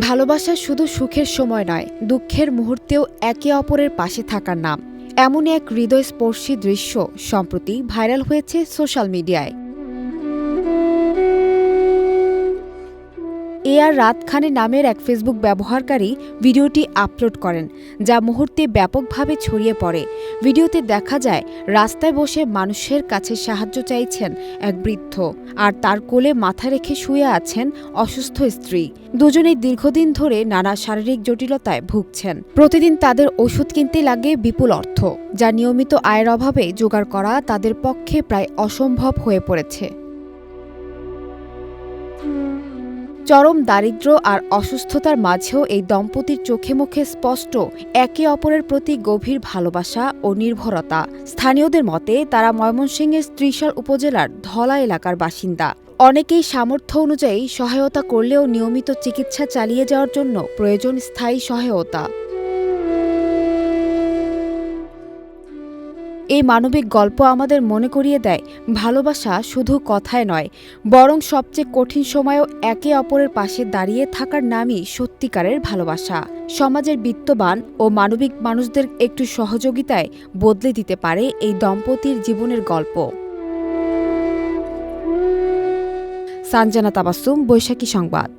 ভালোবাসা শুধু সুখের সময় নয়, দুঃখের মুহূর্তেও একে অপরের পাশে থাকার নাম। এমন এক হৃদয়স্পর্শী দৃশ্য সম্প্রতি ভাইরাল হয়েছে সোশ্যাল মিডিয়ায়। এ আর নামের এক ফেসবুক ব্যবহারকারী ভিডিওটি আপলোড করেন, যা মুহূর্তে ব্যাপকভাবে ছড়িয়ে পড়ে। ভিডিওতে দেখা যায়, রাস্তায় বসে মানুষের কাছে সাহায্য চাইছেন এক বৃদ্ধ, আর তার কোলে মাথা রেখে শুয়ে আছেন অসুস্থ স্ত্রী। দুজনেই দীর্ঘদিন ধরে নানা শারীরিক জটিলতায় ভুগছেন। প্রতিদিন তাদের ওষুধ কিনতে লাগে বিপুল অর্থ, যা নিয়মিত আয়ের অভাবে জোগাড় করা তাদের পক্ষে প্রায় অসম্ভব হয়ে পড়েছে। চরম দারিদ্র আর অসুস্থতার মাঝেও এই দম্পতির চোখে মুখে স্পষ্ট একে অপরের প্রতি গভীর ভালোবাসা ও নির্ভরতা। স্থানীয়দের মতে, তারা ময়মনসিংহের ত্রিশাল উপজেলার ধলা এলাকার বাসিন্দা। অনেকেই সামর্থ্য অনুযায়ী সহায়তা করলেও নিয়মিত চিকিৎসা চালিয়ে যাওয়ার জন্য প্রয়োজন স্থায়ী সহায়তা। এই মানবিক গল্প আমাদের মনে করিয়ে দেয়, ভালোবাসা শুধু কথায় নয়, বরং সবচেয়ে কঠিন সময়েও একে অপরের পাশে দাঁড়িয়ে থাকার নামই সত্যিকারের ভালোবাসা। সমাজের বিত্তবান ও মানবিক মানুষদের একটু সহযোগিতায় বদলে দিতে পারে এই দম্পতির জীবনের গল্প। সানজানা তাবাসুম বৈশাখী সংবাদ।